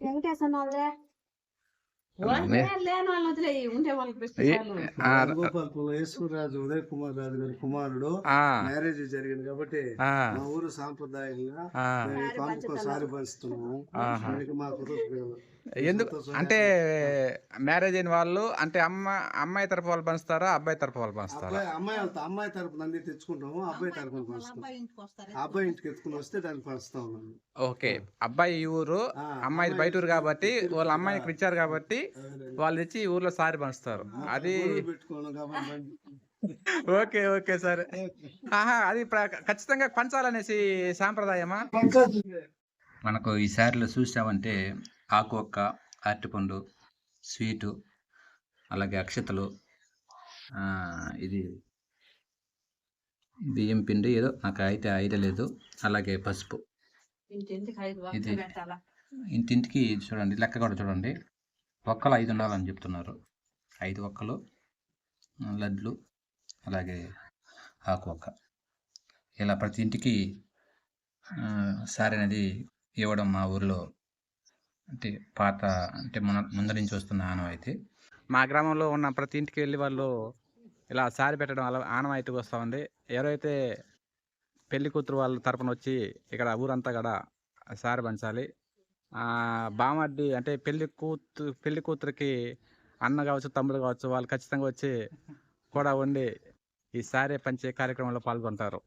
వెంకటేశ్వర వాళ్ళే యేసురాజు ఉదయ్ కుమార్ రాజు గారి కుమారుడు. ఆ, మ్యారేజ్ జరిగింది కాబట్టి మా ఊరు సాంప్రదాయంగా ఆ. మేము ఎందుకు అంటే మ్యారేజ్ అయిన వాళ్ళు అంటే అమ్మ అమ్మాయి తరపు వాళ్ళు పంచుతారా అబ్బాయి తరపు వాళ్ళు పంచుతారా? అబ్బాయి అమ్మాయి వెళ్తా అమ్మాయి తరపున అన్ని తెచ్చుకుంటాము అబ్బాయి ఆ అబ్బాయి ఇంటికి ఎత్తుకుని వస్తే దాన్ని పంచుతా ఓకే అబ్బాయి ఈ ఊరు అమ్మాయి బయట ఊరు కాబట్టి వాళ్ళ ఇక్కడ ఇచ్చారు కాబట్టి వాళ్ళు తెచ్చి ఈ ఊర్లో సారి పంచుతారు. అది ఓకే ఓకే సరే. ఆహా అది ఖచ్చితంగా పంచాలనేసి సాంప్రదాయమా? మనకు ఈ శారీలో చూసామంటే ఆకు ఒక్క అరటిపండు స్వీటు అలాగే అక్షతలు ఇది బియ్యం పిండి ఏదో నాకు అయితే ఐడియా లేదు. అలాగే పసుపు. ఇది. ఇంటింటికి చూడండి లెక్క కూడా చూడండి. ఒక్కలు ఐదు ఉండాలని చెప్తున్నారు. ఐదు ఒక్కలు లడ్లు అలాగే ఆకు ఒక్క. ఇలా ప్రతి ఇంటికి సారీ అనేది ఇవ్వడం మా ఊర్లో అంటే పాత అంటే మన ముందు నుంచి వస్తున్న ఆనవాయితీ. మా గ్రామంలో ఉన్న ప్రతి ఇంటికి వెళ్ళి వాళ్ళు ఇలా సారి పెట్టడం అలా ఆనవాయితీగా వస్తూ ఉంది. ఎవరైతే పెళ్ళి కూతురు వాళ్ళ తరపున వచ్చి ఇక్కడ ఊరంతా కూడా సారి పంచాలి. బామడ్డి అంటే పెళ్ళి కూతురు పెళ్ళి కూతురికి అన్న కావచ్చు తమ్ముడు కావచ్చు వాళ్ళు ఖచ్చితంగా వచ్చి కూడా ఉండి ఈ సారే పంచే కార్యక్రమంలో పాల్గొంటారు.